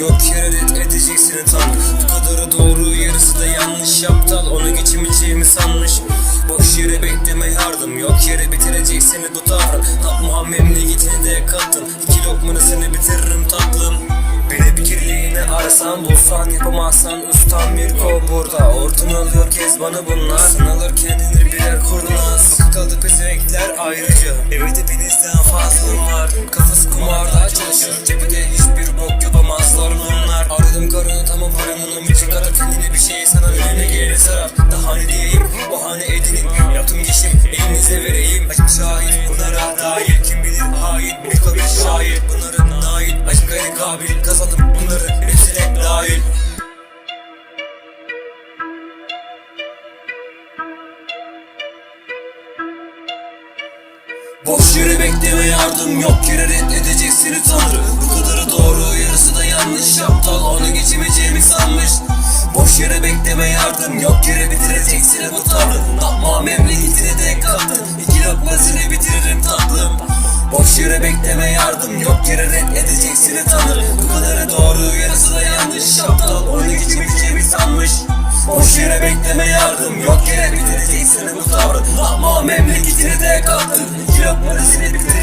Yok yere red edeceksin tanrı Bu kadarı doğru yarısı da yanlış. Aptal onu geçemeyeceğimi sanmış. Boş yere bekleme yardım Yok yere bitirecek bu tavrın Tapma memleketini de kattın İki lokmanı seni bitiririm tatlım. Beni bir kirliğine arasan bulsan Yapamazsan ustam bir kol burada Ortun alıyor kez bana bunlar. Sınalır kendini birer kurnaz. Kaldı pezevenkler ayrıca elinize vereyim Açık şahit bunlara dair Kim bilir hain bir kabir şahit. Bunların nail Açık gayri kabil. Kazandım bunları hepsine dahil. Boş yere bekleme yardım yok. Yere reddedecek seni tanrı Bu kadarı doğru yarısı da yanlış. Aptal onu geçemeyeceğimi sanmış. Boş yere bekleme yardım yok. Yere bitirecek seni bu tavrı Boş yere bekleme yardım yok yere reddedecek seni tanrı Bu kadarı doğru yarısı da yanlış. Aptal onu geçemeyeceğimi sanmış. Boş yere bekleme yardım yok yere bitirecek seni bu tavrı. Yapma memleketini de kattın. İki lokma tatlım